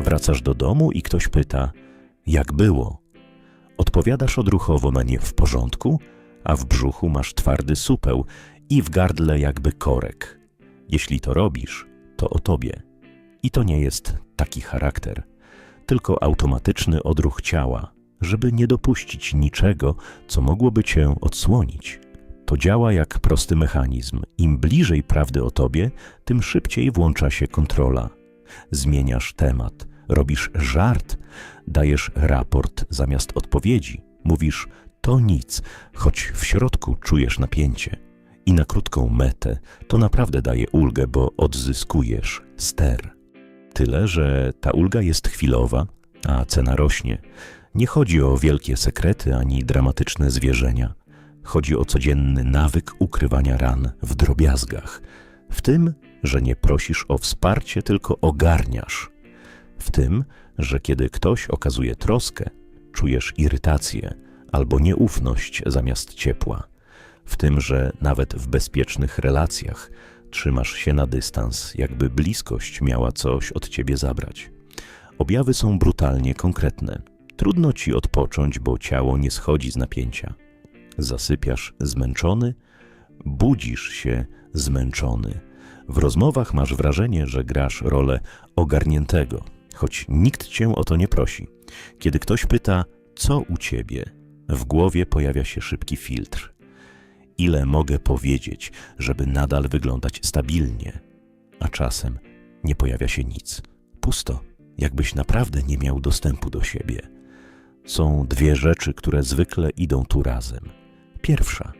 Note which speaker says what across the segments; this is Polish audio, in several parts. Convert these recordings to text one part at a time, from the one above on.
Speaker 1: Wracasz do domu i ktoś pyta, jak było? Odpowiadasz odruchowo na nie w porządku, a w brzuchu masz twardy supeł i w gardle jakby korek. Jeśli to robisz, to o tobie. I to nie jest taki charakter, tylko automatyczny odruch ciała, żeby nie dopuścić niczego, co mogłoby cię odsłonić. To działa jak prosty mechanizm. Im bliżej prawdy o tobie, tym szybciej włącza się kontrola. Zmieniasz temat, robisz żart, dajesz raport zamiast odpowiedzi. Mówisz to nic, choć w środku czujesz napięcie. I na krótką metę to naprawdę daje ulgę, bo odzyskujesz ster. Tyle, że ta ulga jest chwilowa, a cena rośnie. Nie chodzi o wielkie sekrety ani dramatyczne zwierzenia. Chodzi o codzienny nawyk ukrywania ran w drobiazgach. W tym, że nie prosisz o wsparcie, tylko ogarniasz. W tym, że kiedy ktoś okazuje troskę, czujesz irytację albo nieufność zamiast ciepła. W tym, że nawet w bezpiecznych relacjach trzymasz się na dystans, jakby bliskość miała coś od ciebie zabrać. Objawy są brutalnie konkretne. Trudno ci odpocząć, bo ciało nie schodzi z napięcia. Zasypiasz zmęczony, budzisz się zmęczony. W rozmowach masz wrażenie, że grasz rolę ogarniętego, choć nikt cię o to nie prosi. Kiedy ktoś pyta, co u ciebie, w głowie pojawia się szybki filtr. Ile mogę powiedzieć, żeby nadal wyglądać stabilnie? A czasem nie pojawia się nic. Pusto, jakbyś naprawdę nie miał dostępu do siebie. Są dwie rzeczy, które zwykle idą tu razem. Pierwsza,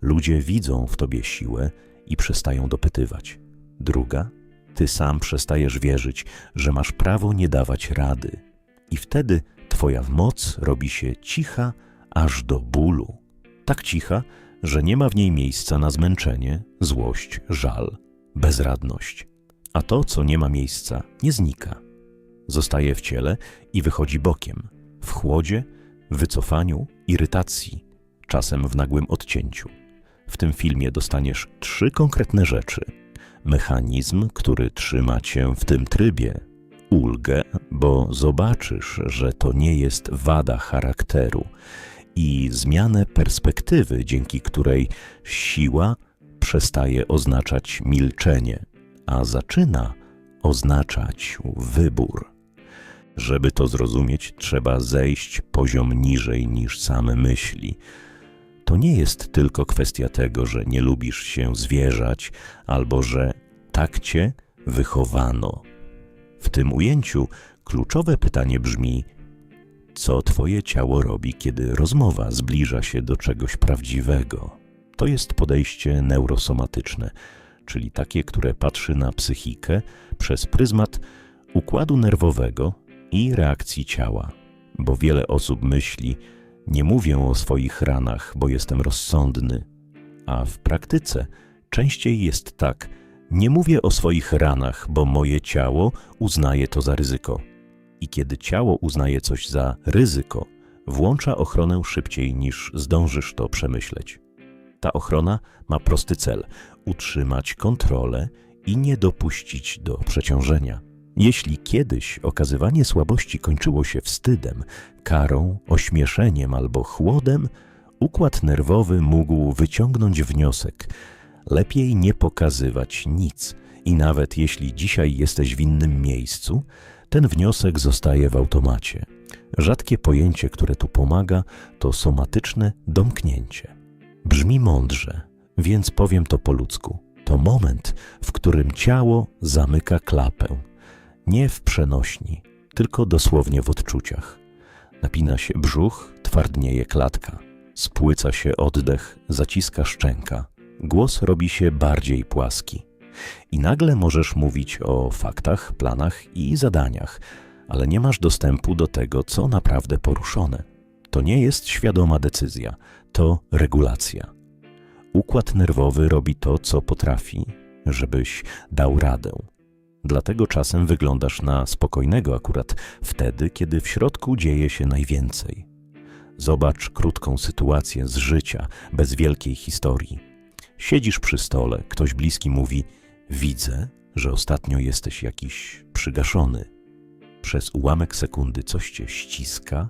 Speaker 1: ludzie widzą w tobie siłę i przestają dopytywać. Druga, ty sam przestajesz wierzyć, że masz prawo nie dawać rady. I wtedy twoja moc robi się cicha aż do bólu. Tak cicha, że nie ma w niej miejsca na zmęczenie, złość, żal, bezradność. A to, co nie ma miejsca, nie znika. Zostaje w ciele i wychodzi bokiem, w chłodzie, wycofaniu, irytacji, czasem w nagłym odcięciu. W tym filmie dostaniesz trzy konkretne rzeczy. Mechanizm, który trzyma cię w tym trybie, ulgę, bo zobaczysz, że to nie jest wada charakteru, i zmianę perspektywy, dzięki której siła przestaje oznaczać milczenie, a zaczyna oznaczać wybór. Żeby to zrozumieć, trzeba zejść poziom niżej niż same myśli. To nie jest tylko kwestia tego, że nie lubisz się zwierzać albo że tak cię wychowano. W tym ujęciu kluczowe pytanie brzmi: co Twoje ciało robi, kiedy rozmowa zbliża się do czegoś prawdziwego. To jest podejście neurosomatyczne, czyli takie, które patrzy na psychikę przez pryzmat układu nerwowego i reakcji ciała. Bo wiele osób myśli, nie mówię o swoich ranach, bo jestem rozsądny, a w praktyce częściej jest tak, nie mówię o swoich ranach, bo moje ciało uznaje to za ryzyko i kiedy ciało uznaje coś za ryzyko, włącza ochronę szybciej niż zdążysz to przemyśleć. Ta ochrona ma prosty cel utrzymać kontrolę i nie dopuścić do przeciążenia. Jeśli kiedyś okazywanie słabości kończyło się wstydem, karą, ośmieszeniem albo chłodem, układ nerwowy mógł wyciągnąć wniosek: lepiej nie pokazywać nic, i nawet jeśli dzisiaj jesteś w innym miejscu, ten wniosek zostaje w automacie. Rzadkie pojęcie, które tu pomaga, to somatyczne domknięcie. Brzmi mądrze, więc powiem to po ludzku. To moment, w którym ciało zamyka klapę. Nie w przenośni, tylko dosłownie w odczuciach. Napina się brzuch, twardnieje klatka. Spłyca się oddech, zaciska szczęka. Głos robi się bardziej płaski. I nagle możesz mówić o faktach, planach i zadaniach, ale nie masz dostępu do tego, co naprawdę poruszone. To nie jest świadoma decyzja, to regulacja. Układ nerwowy robi to, co potrafi, żebyś dał radę. Dlatego czasem wyglądasz na spokojnego akurat wtedy, kiedy w środku dzieje się najwięcej. Zobacz krótką sytuację z życia, bez wielkiej historii. Siedzisz przy stole, ktoś bliski mówi: Widzę, że ostatnio jesteś jakiś przygaszony. Przez ułamek sekundy coś cię ściska,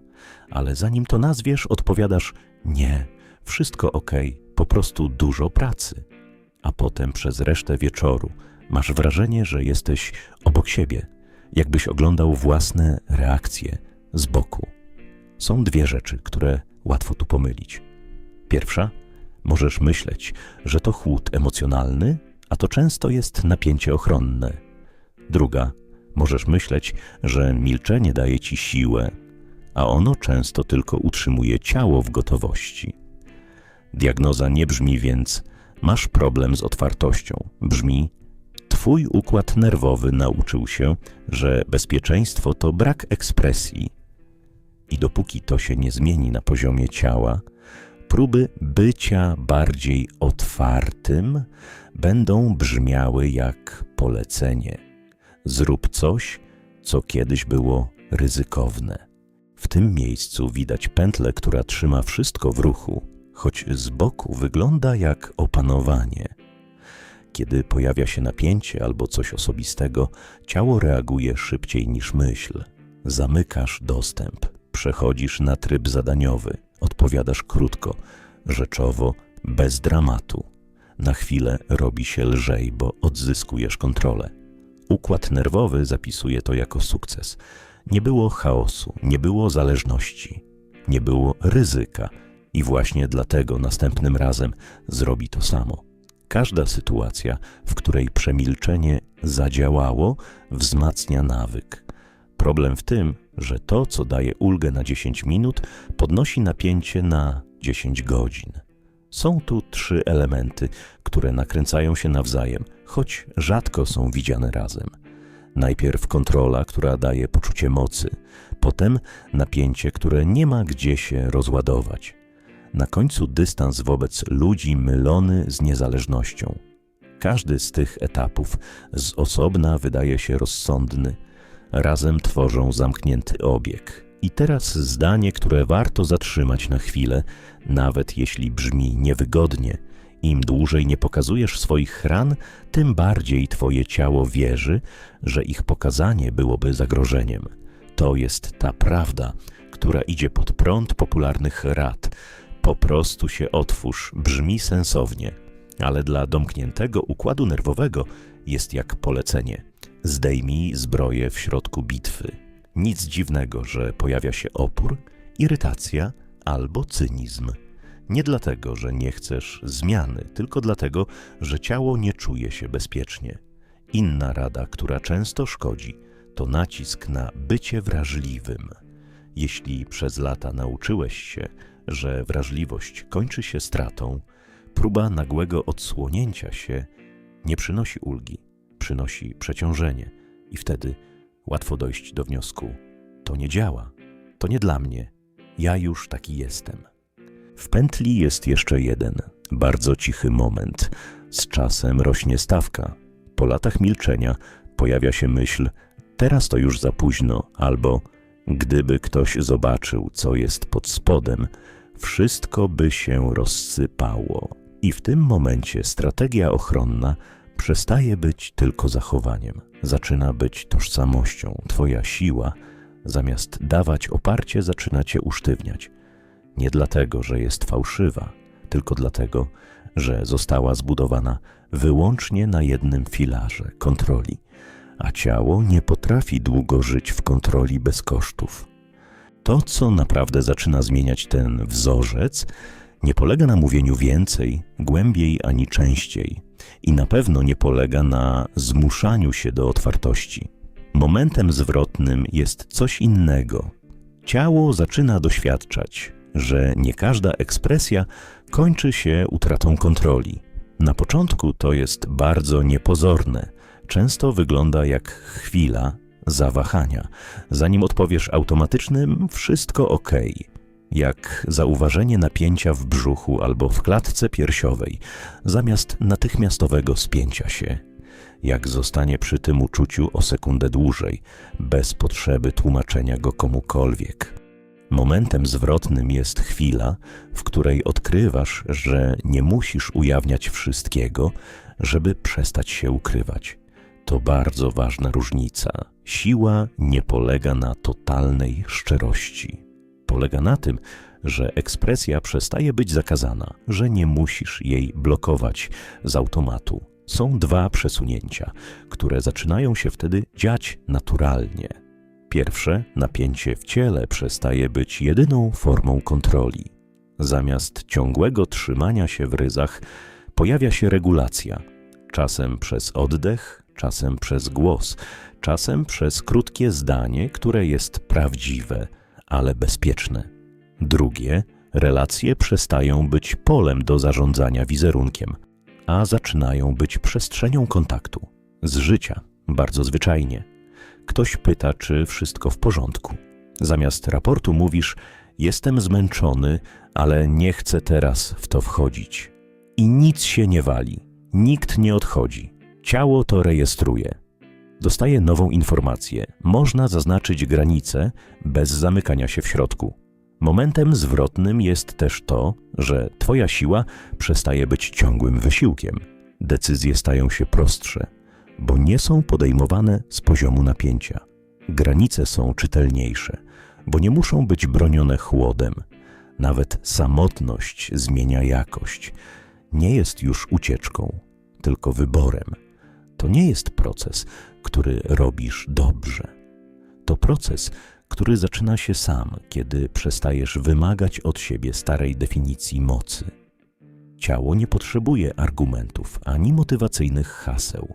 Speaker 1: ale zanim to nazwiesz, odpowiadasz: Nie, wszystko ok, po prostu dużo pracy. A potem przez resztę wieczoru masz wrażenie, że jesteś obok siebie, jakbyś oglądał własne reakcje z boku. Są dwie rzeczy, które łatwo tu pomylić. Pierwsza, możesz myśleć, że to chłód emocjonalny, a to często jest napięcie ochronne. Druga, możesz myśleć, że milczenie daje ci siłę, a ono często tylko utrzymuje ciało w gotowości. Diagnoza nie brzmi więc masz problem z otwartością. Brzmi Twój układ nerwowy nauczył się, że bezpieczeństwo to brak ekspresji. I dopóki to się nie zmieni na poziomie ciała, próby bycia bardziej otwartym będą brzmiały jak polecenie. Zrób coś, co kiedyś było ryzykowne. W tym miejscu widać pętlę, która trzyma wszystko w ruchu, choć z boku wygląda jak opanowanie. Kiedy pojawia się napięcie albo coś osobistego, ciało reaguje szybciej niż myśl. Zamykasz dostęp, przechodzisz na tryb zadaniowy, odpowiadasz krótko, rzeczowo, bez dramatu. Na chwilę robi się lżej, bo odzyskujesz kontrolę. Układ nerwowy zapisuje to jako sukces. Nie było chaosu, nie było zależności, nie było ryzyka i właśnie dlatego następnym razem zrobi to samo. Każda sytuacja, w której przemilczenie zadziałało, wzmacnia nawyk. Problem w tym, że to, co daje ulgę na 10 minut, podnosi napięcie na 10 godzin. Są tu trzy elementy, które nakręcają się nawzajem, choć rzadko są widziane razem. Najpierw kontrola, która daje poczucie mocy, potem napięcie, które nie ma gdzie się rozładować. Na końcu dystans wobec ludzi mylony z niezależnością. Każdy z tych etapów z osobna wydaje się rozsądny, razem tworzą zamknięty obieg. I teraz zdanie, które warto zatrzymać na chwilę, nawet jeśli brzmi niewygodnie. Im dłużej nie pokazujesz swoich ran, tym bardziej twoje ciało wierzy, że ich pokazanie byłoby zagrożeniem. To jest ta prawda, która idzie pod prąd popularnych rad. Po prostu się otwórz, brzmi sensownie, ale dla domkniętego układu nerwowego jest jak polecenie. Zdejmij zbroję w środku bitwy. Nic dziwnego, że pojawia się opór, irytacja albo cynizm. Nie dlatego, że nie chcesz zmiany, tylko dlatego, że ciało nie czuje się bezpiecznie. Inna rada, która często szkodzi, to nacisk na bycie wrażliwym. Jeśli przez lata nauczyłeś się, że wrażliwość kończy się stratą, próba nagłego odsłonięcia się nie przynosi ulgi, przynosi przeciążenie i wtedy łatwo dojść do wniosku: to nie działa, to nie dla mnie, ja już taki jestem. W pętli jest jeszcze jeden, bardzo cichy moment. Z czasem rośnie stawka. Po latach milczenia pojawia się myśl: teraz to już za późno, albo gdyby ktoś zobaczył, co jest pod spodem, wszystko by się rozsypało. I w tym momencie strategia ochronna przestaje być tylko zachowaniem, zaczyna być tożsamością. Twoja siła, zamiast dawać oparcie, zaczyna cię usztywniać. Nie dlatego, że jest fałszywa, tylko dlatego, że została zbudowana wyłącznie na jednym filarze kontroli, a ciało nie potrafi długo żyć w kontroli bez kosztów. To, co naprawdę zaczyna zmieniać ten wzorzec, nie polega na mówieniu więcej, głębiej ani częściej i na pewno nie polega na zmuszaniu się do otwartości. Momentem zwrotnym jest coś innego. Ciało zaczyna doświadczać, że nie każda ekspresja kończy się utratą kontroli. Na początku to jest bardzo niepozorne, często wygląda jak chwila zawahania. Zanim odpowiesz automatycznym, wszystko ok. Jak zauważenie napięcia w brzuchu albo w klatce piersiowej, zamiast natychmiastowego spięcia się. Jak zostanie przy tym uczuciu o sekundę dłużej, bez potrzeby tłumaczenia go komukolwiek. Momentem zwrotnym jest chwila, w której odkrywasz, że nie musisz ujawniać wszystkiego, żeby przestać się ukrywać. To bardzo ważna różnica. Siła nie polega na totalnej szczerości. Polega na tym, że ekspresja przestaje być zakazana, że nie musisz jej blokować z automatu. Są dwa przesunięcia, które zaczynają się wtedy dziać naturalnie. Pierwsze, napięcie w ciele przestaje być jedyną formą kontroli. Zamiast ciągłego trzymania się w ryzach, pojawia się regulacja. Czasem przez oddech, czasem przez głos, czasem przez krótkie zdanie, które jest prawdziwe, ale bezpieczne. Drugie, relacje przestają być polem do zarządzania wizerunkiem, a zaczynają być przestrzenią kontaktu z życia, bardzo zwyczajnie. Ktoś pyta, czy wszystko w porządku. Zamiast raportu mówisz: Jestem zmęczony, ale nie chcę teraz w to wchodzić. I nic się nie wali, nikt nie odchodzi. Ciało to rejestruje. Dostaje nową informację. Można zaznaczyć granice bez zamykania się w środku. Momentem zwrotnym jest też to, że Twoja siła przestaje być ciągłym wysiłkiem. Decyzje stają się prostsze, bo nie są podejmowane z poziomu napięcia. Granice są czytelniejsze, bo nie muszą być bronione chłodem. Nawet samotność zmienia jakość. Nie jest już ucieczką, tylko wyborem. To nie jest proces, który robisz dobrze. To proces, który zaczyna się sam, kiedy przestajesz wymagać od siebie starej definicji mocy. Ciało nie potrzebuje argumentów ani motywacyjnych haseł.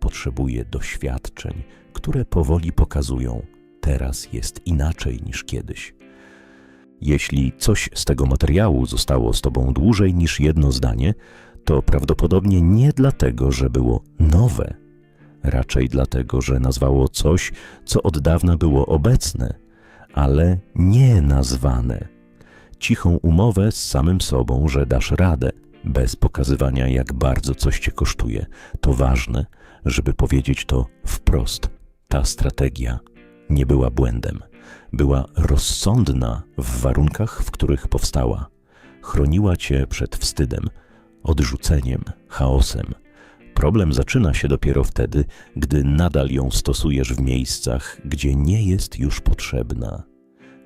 Speaker 1: Potrzebuje doświadczeń, które powoli pokazują, teraz jest inaczej niż kiedyś. Jeśli coś z tego materiału zostało z Tobą dłużej niż jedno zdanie, to prawdopodobnie nie dlatego, że było nowe, raczej dlatego, że nazwało coś, co od dawna było obecne, ale nie nazwane. Cichą umowę z samym sobą, że dasz radę, bez pokazywania, jak bardzo coś cię kosztuje. To ważne, żeby powiedzieć to wprost. Ta strategia nie była błędem. Była rozsądna w warunkach, w których powstała. Chroniła cię przed wstydem, odrzuceniem, chaosem. Problem zaczyna się dopiero wtedy, gdy nadal ją stosujesz w miejscach, gdzie nie jest już potrzebna,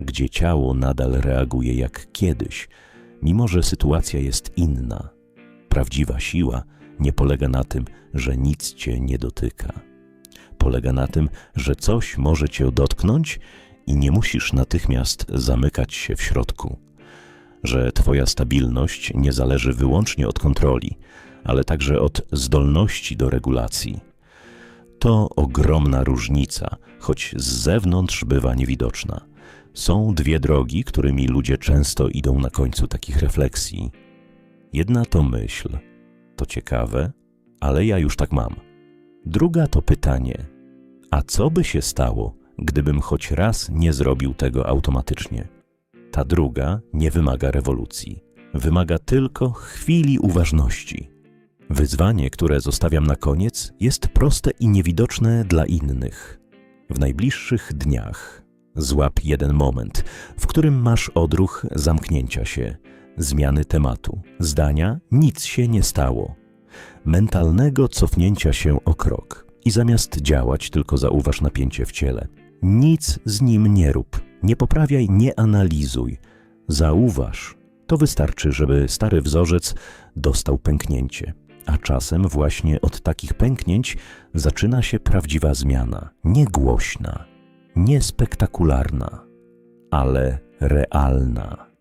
Speaker 1: gdzie ciało nadal reaguje jak kiedyś, mimo że sytuacja jest inna. Prawdziwa siła nie polega na tym, że nic cię nie dotyka. Polega na tym, że coś może cię dotknąć i nie musisz natychmiast zamykać się w środku. Że twoja stabilność nie zależy wyłącznie od kontroli, ale także od zdolności do regulacji. To ogromna różnica, choć z zewnątrz bywa niewidoczna. Są dwie drogi, którymi ludzie często idą na końcu takich refleksji. Jedna to myśl, to ciekawe, ale ja już tak mam. Druga to pytanie: a co by się stało, gdybym choć raz nie zrobił tego automatycznie? Ta druga nie wymaga rewolucji, wymaga tylko chwili uważności. Wyzwanie, które zostawiam na koniec, jest proste i niewidoczne dla innych. W najbliższych dniach złap jeden moment, w którym masz odruch zamknięcia się, zmiany tematu, zdania nic się nie stało, mentalnego cofnięcia się o krok i zamiast działać tylko zauważ napięcie w ciele. Nic z nim nie rób, nie poprawiaj, nie analizuj. Zauważ. To wystarczy, żeby stary wzorzec dostał pęknięcie. A czasem właśnie od takich pęknięć zaczyna się prawdziwa zmiana, nie głośna, nie spektakularna, ale realna.